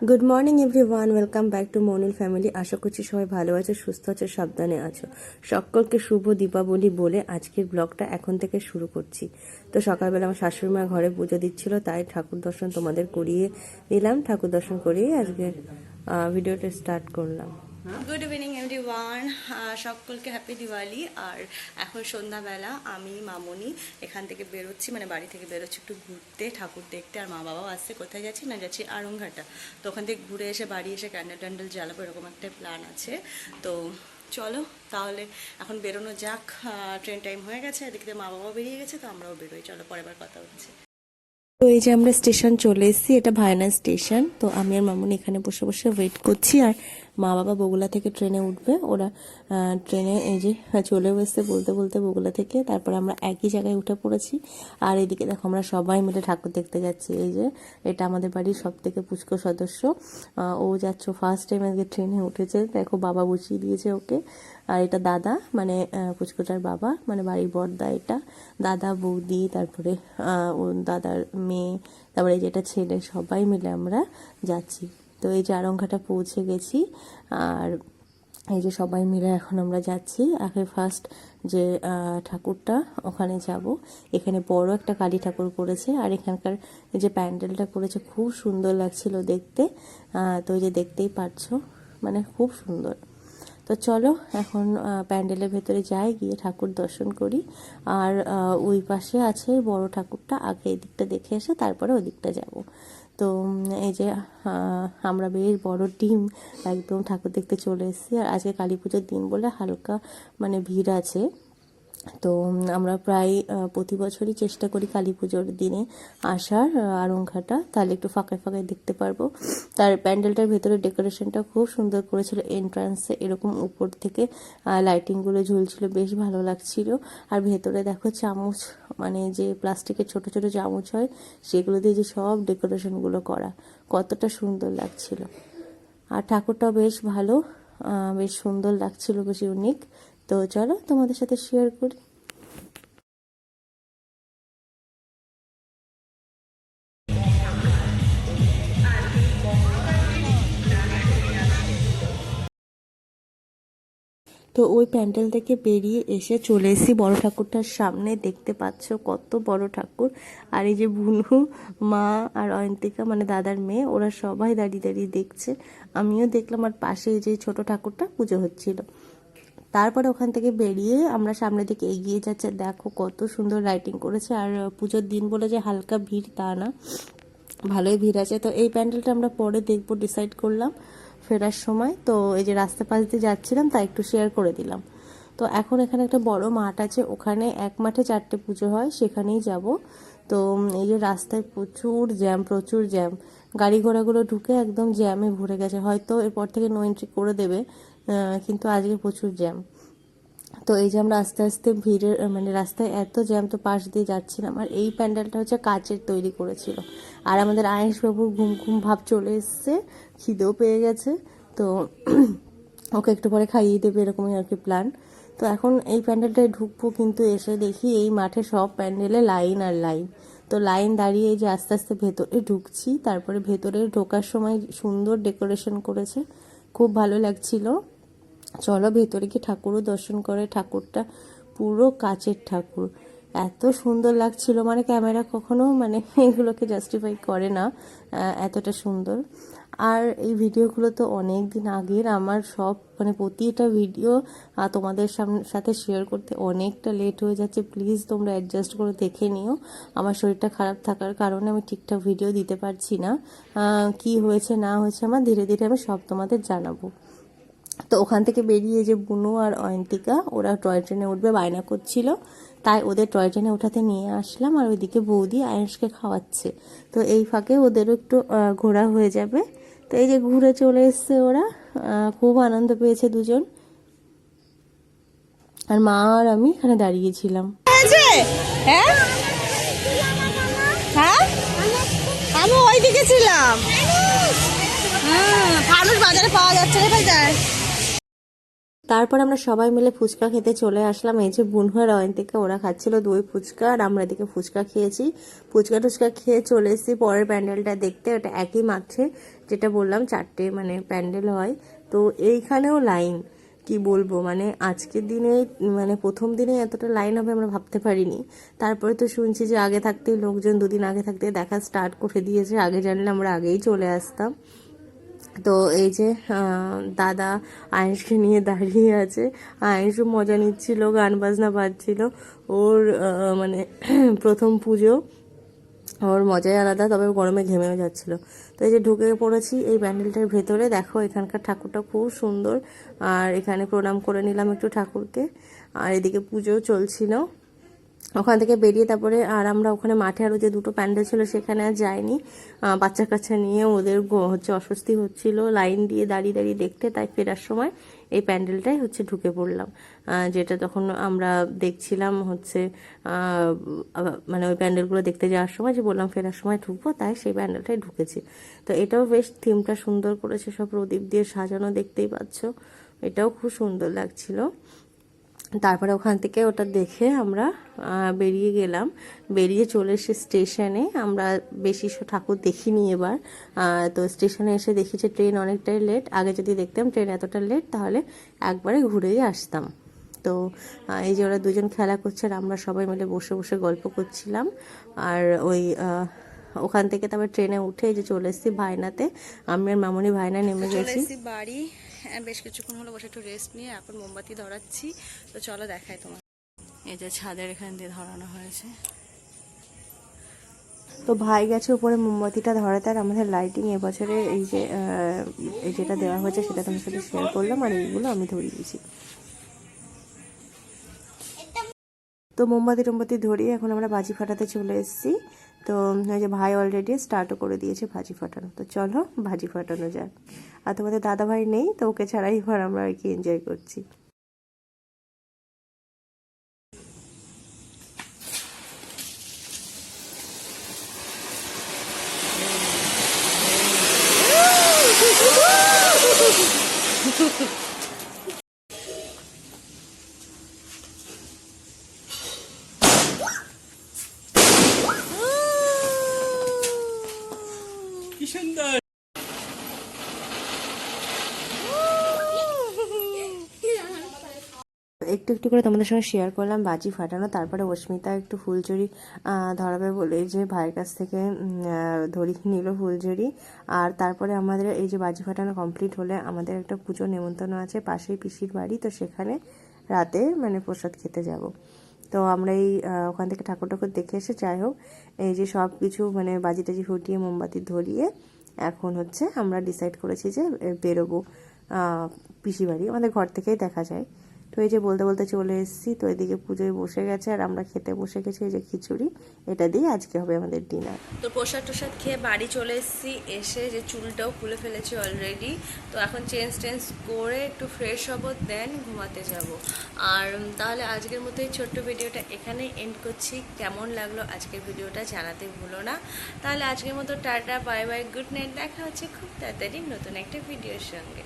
Good morning everyone welcome back to Monil family আশা করছি সবাই ভালো আছে, সুস্থ আছে, সাবধানে আছো। সকলকে শুভ দীপাবলি বলে আজকের ব্লগটা এখন থেকে শুরু করছি। তো সকালবেলা আমার শাশুড়ি মা ঘরে পুজো দিচ্ছিল, তাই ঠাকুর দর্শন তোমাদের করিয়ে নিলাম। ঠাকুর দর্শন করিয়ে আজকের ভিডিওটা স্টার্ট করলাম। গুড ইভিনিং এভরিওয়ান সকলকে হ্যাপি দিওয়ালি আর এখন সন্ধ্যাবেলা আমি, মামনি, এখান থেকে বেরোচ্ছি মানে বাড়ি থেকে বেরোচ্ছি একটু ঘুরতে, ঠাকুর দেখতে। আর মা বাবাও আসছে কোথায় যাচ্ছি না যাচ্ছি, আরংঘাটা। তো ওখান থেকে ঘুরে এসে বাড়ি এসে ক্যান্ডেল ট্যান্ডেল জ্বালাবো, এরকম একটা প্ল্যান আছে। তো চলো, তাহলে এখন বেরোনো যাক। ট্রেন টাইম হয়ে গেছে, এদিকে মা বাবাও বেরিয়ে গেছে, তো আমরাও বেরোই। চলো, পরের বার কথা হচ্ছে। তো এই যে আমরা স্টেশন চলে এসেছি, এটা ভায়না স্টেশন তো আমি আর মামুনি এখানে বসে বসে ওয়েট করছি। আর মা বাবা বগুলা থেকে ট্রেনে উঠবে, ওরা ট্রেনে এই যে চলেও এসছে বলতে বলতে বগুলা থেকে, তারপরে আমরা একই জায়গায় উঠে পড়েছি। আর এদিকে দেখো আমরা সবাই মিলে ঠাকুর দেখতে যাচ্ছি, এই যে এটা আমাদের বাড়ির সব থেকে পুচকো সদস্য ও যাচ্ছ ফার্স্ট টাইম আজকে ট্রেনে উঠেছে, দেখো বাবা বসিয়ে দিয়েছে ওকে। আর এটা দাদা মানে পুচকোটার বাবা মানে বাড়ির বড়দা এটা। দাদা, বৌদি, তারপরে দাদার মেয়ে, তারপরে যেটা ছেলে, সবাই মিলে আমরা যাচ্ছি। তো এই যে পৌঁছে গেছি। আর এই যে সবাই মিলে এখন আমরা যাচ্ছি। আগে ফার্স্ট যে ঠাকুরটা ওখানে যাব। এখানে বড় একটা কালী ঠাকুর করেছে। আর এখানকার যে প্যান্ডেলটা করেছে, খুব সুন্দর লাগছিল দেখতে। তো যে দেখতেই পাচ্ছ মানে খুব সুন্দর। তো চলো এখন প্যান্ডেলের ভেতরে যাই, গিয়ে ঠাকুর দর্শন করি। আর ওই পাশে আছে বড় ঠাকুরটা। আগে এই দিকটা দেখে এসে তারপরে ওই দিকটা যাব। তো এই যে আমরা বেশ বড় টিম, একদম ঠাকুর দেখতে চলে এসেছি। আর আজকে কালী পুজোর দিন বলে হালকা মানে ভিড় আছে। তো আমরা প্রায় প্রতি বছরই চেষ্টা করি কালী পুজোর দিনে আসার আরংঘাটা তাহলে একটু ফাঁকায় ফাঁকায় দেখতে পারব। তার প্যান্ডেলটার ভেতরে ডেকোরেশনটা খুব সুন্দর করেছিল। এন্ট্রান্সে এরকম উপর থেকে লাইটিংগুলো ঝুলছিল, বেশ ভালো লাগছিল। আর ভেতরে দেখো চামচ মানে যে প্লাস্টিকের ছোট ছোট চামচ হয়, সেগুলো দিয়ে যে সব ডেকোরেশনগুলো করা। কতটা সুন্দর লাগছিল। আর ঠাকুরটাও বেশ ভালো বেশ সুন্দর লাগছিল, বেশ ইউনিক তো চলো তোমাদের সাথে শেয়ার করি। তো ওই প্যান্ডেল থেকে বেরিয়ে এসে চলে এসেছি বড় ঠাকুরটার সামনে। দেখতে পাচ্ছ কত বড় ঠাকুর। আর এই যে বুনু, মা আর অয়ন্তিকা মানে দাদার মেয়ে, ওরা সবাই দাঁড়িয়ে দাঁড়িয়ে দেখছে। আমিও দেখলাম আর পাশে যে ছোট ঠাকুরটা পুজো হচ্ছিল। তারপরে ওখান থেকে বেরিয়ে আমরা সামনের দিকে এগিয়ে যাচ্ছে। দেখো কত সুন্দর লাইটিং করেছে। আর পুজোর দিন বলে যে হালকা ভিড়, তা না। ভালোই ভিড় আছে। তো এই প্যান্ডেলটা আমরা পরে দেখব ডিসাইড করলাম ফেরার সময়। তো এই যে রাস্তা পাশ দিয়ে যাচ্ছিলাম, তা একটু শেয়ার করে দিলাম। তো এখন এখানে একটা বড় মাঠ আছে। ওখানে এক মাঠে চারটে পুজো হয়, সেখানেই যাব। তো এই যে রাস্তায় প্রচুর জ্যাম প্রচুর জ্যাম গাড়ি ঘোড়াগুলো ঢুকে একদম জ্যামে ভরে গেছে। হয়তো এরপর থেকে নো এন্ট্রি করে দেবে। কিন্তু আজকে প্রচুর জ্যাম। তো এই যে আমরা আস্তে আস্তে ভিড়ের মানে রাস্তায় এত জ্যাম তো পাশ দিয়ে যাচ্ছিলাম আর এই প্যান্ডেলটা হচ্ছে কাচের তৈরি করেছিল। আর আমাদের আয়েশবাবুর ঘুম ঘুম ভাব চলে এসছে, খিদেও পেয়ে গেছে, তো ওকে একটু পরে খাইয়ে দেবে এরকমই আর কি প্ল্যান তো এখন এই প্যান্ডেলটায় ঢুকবো কিন্তু এসে দেখি এই মাঠে সব প্যান্ডেলে লাইন আর লাইন। তো লাইন দাঁড়িয়ে এই যে আস্তে আস্তে ভেতরে ঢুকছি, তারপরে ভেতরে ঢোকার সময় সুন্দর ডেকোরেশন করেছে, খুব ভালো লাগছিল। চলো ভেতরে গিয়ে ঠাকুরও দর্শন করে ঠাকুরটা পুরো কাচের ঠাকুর। এত সুন্দর লাগছিল মানে ক্যামেরা কখনো মানে এগুলোকে জাস্টিফাই করে না এতটা সুন্দর। আর এই ভিডিওগুলো তো অনেক দিন আগের, আমার সব মানে প্রতিটা ভিডিও তোমাদের সামনে সাথে শেয়ার করতে অনেকটা লেট হয়ে যাচ্ছে। প্লিজ তোমরা অ্যাডজাস্ট করে দেখে নিও। আমার শরীরটা খারাপ থাকার কারণে আমি ঠিকঠাক ভিডিও দিতে পারছি না। কি হয়েছে না হয়েছে আমার ধীরে ধীরে আমি সব তোমাদের জানাব। তো ওখান থেকে বেরিয়ে যে বুনু আর অয়ন্তিকা ওরা টয় ট্রেনে উঠবে বায়না করছিল। তাই ওদের টয় ট্রেনে ওঠাতে নিয়ে আসলাম আর ওইদিকে বৌদি আয়ুষকে খাওয়াচ্ছে। তো এই ফাঁকে ওদেরও একটু ঘোরা হয়ে যাবে। তো এই যে ঘুরে চলে এসছে ওরা খুব আনন্দ পেয়েছে দুজন। আর মা আর আমি এখানে দাঁড়িয়েছিলাম হ্যাঁ? হ্যাঁ? আমি ওইদিকে ছিলাম। হুম ফানুস বাজারে পাওয়া যাচ্ছে কোথায় যায় তারপর আমরা সবাই মিলে ফুচকা খেতে চলে আসলাম। এই যে বুনহার থেকে ওরা খাচ্ছিল দই ফুচকা আর আমরা এদিকে ফুচকা খেয়েছি। ফুচকা টুচকা খেয়ে চলে এসেছি পরের প্যান্ডেলটা দেখতে। ওটা একই মাঠে, যেটা বললাম চারটে মানে প্যান্ডেল হয়। তো এইখানেও লাইন, কি বলব? মানে আজকের দিনে মানে প্রথম দিনে এতটা লাইন হবে আমরা ভাবতে পারিনি। তারপরে তো শুনছি যে আগে থাকতেই লোকজন দুদিন আগে থাকতে দেখা স্টার্ট করে দিয়েছে। আগে জানলে আমরা আগেই চলে আসতাম। তো এই যে দাদা আয়েশকে নিয়ে দাঁড়িয়ে আছে। আয়েশও মজা নিচ্ছিল, গান বাজনা বাজছিল। ওর মানে প্রথম পুজো। ওর মজাই আলাদা, তবে গরমে ঘেমেও যাচ্ছিল। তো এই যে ঢুকে পড়েছি এই প্যান্ডেলটার ভেতরে। দেখো, এখানকার ঠাকুরটা খুব সুন্দর। আর এখানে প্রণাম করে নিলাম একটু ঠাকুরকে। আর এদিকে পুজো চলছিল। ওখান থেকে বেরিয়ে তারপরে আর আমরা ওখানে মাঠে আরও যে দুটো প্যান্ডেল ছিল সেখানে আর যাইনি। বাচ্চা কাচ্চা নিয়ে ওদের হচ্ছে অস্বস্তি হচ্ছিল। লাইন দিয়ে দাঁড়িয়ে দাঁড়িয়ে দেখতে তাই ফেরার সময় এই প্যান্ডেলটাই হচ্ছে ঢুকে পড়লাম। যেটা তখন আমরা দেখছিলাম হচ্ছে মানে ওই প্যান্ডেলগুলো দেখতে যাওয়ার সময় যে বললাম ফেরার সময় ঢুকবো, তাই সেই প্যান্ডেলটাই ঢুকেছি। তো এটাও বেশ থিমটা সুন্দর করেছে, সব প্রদীপ দিয়ে সাজানো দেখতেই পাচ্ছ। এটাও খুব সুন্দর লাগছিল। তারপরে ওখান থেকে ওটা দেখে আমরা বেরিয়ে গেলাম। বেরিয়ে চলে এসে স্টেশনে আমরা বেশি ঠাকুর দেখিনি এবার। তো স্টেশনে এসে দেখি যে ট্রেন অনেকটাই লেট আগে যদি দেখতাম ট্রেন এতটা লেট তাহলে একবারে ঘুরেই আসতাম। তো এই যে ওরা দুজন খেলা করছে আর আমরা সবাই মিলে বসে বসে গল্প করছিলাম। আর ওই ওখান থেকে তারপর ট্রেনে উঠে এই যে চলে এসেছি ভাইনাতে আমি আর মামনি ভাইনা নেমে গেছি। বাড়ি। বেশ কিছুক্ষণ হলো বসে একটু রেস্ট নিয়ে এখন মোমবাতি ধরাচ্ছি। তো চলো দেখাই তোমার এই যে ছাদের এখান দিয়ে ধরানো হয়েছে। তো ভাই গেছে উপরে মোমবাতিটা ধরাতে আর আমাদের লাইটিং এবছরে এই যে এই যেটা দেওয়া হয়েছে সেটা তোমার সাথে শেয়ার করলাম আর এইগুলো আমি ধরিয়েছি তো মোমবাতি টোমবাতি ধরিয়ে এখন আমরা বাজি ফাটাতে চলে এসেছি। তো ওই যে ভাই অলরেডি স্টার্টও করে দিয়েছে ভাজি ফাটানো। তো চলো ভাজি ফাটানো যাক। আর তোমাদের দাদা ভাই নেই তো ওকে ছাড়াই এবার আমরা আর কি এনজয় করছি। একটু একটু করে তোমাদের সঙ্গে শেয়ার করলাম, বাজি ফাটানো, তারপরে অস্মিতা একটু ফুলঝুরি ধরাবে বলে যে ভাইয়ের কাছ থেকে ধরিয়ে নিল ফুলঝুরি। আর তারপরে আমাদের এই যে বাজি ফাটানো কমপ্লিট হলে আমাদের একটা পুজো নেমন্তন্ন আছে পাশেই পিসির বাড়ি, তো সেখানে রাতে মানে প্রসাদ খেতে যাব। তো আমরা এই ওখান থেকে ঠাকুর ঠাকুর দেখে এসে যাই হোক, এই যে সব কিছু মানে বাজি টাজি ফুটিয়ে মোমবাতি ধরিয়ে এখন হচ্ছে আমরা ডিসাইড করেছি যে বেরোবো পিসি বাড়ি, আমাদের ঘর থেকেই দেখা যায়। তো এই যে বলতে বলতে চলে এসেছি, তো এদিকে পুজোয় বসে গেছে আর আমরা খেতে বসে গেছি, এই যে খিচুড়ি। এটা দিয়ে আজকে হবে আমাদের ডিনার তো প্রসাদ টোসাদ খেয়ে বাড়ি চলে এসেছি, এসে যে চুলটাও খুলে ফেলেছি অলরেডি তো এখন চেঞ্জ টেঞ্জ করে একটু ফ্রেশ হব দেন ঘুমাতে যাব। আর তাহলে আজকের মতো এই ছোট্ট ভিডিওটা এখানেই এন্ড করছি। কেমন লাগল আজকের ভিডিওটা জানাতে ভুলো না। তাহলে আজকের মতো tata bye bye good night দেখা হচ্ছে খুব তাড়াতাড়ি নতুন একটা ভিডিওর সঙ্গে।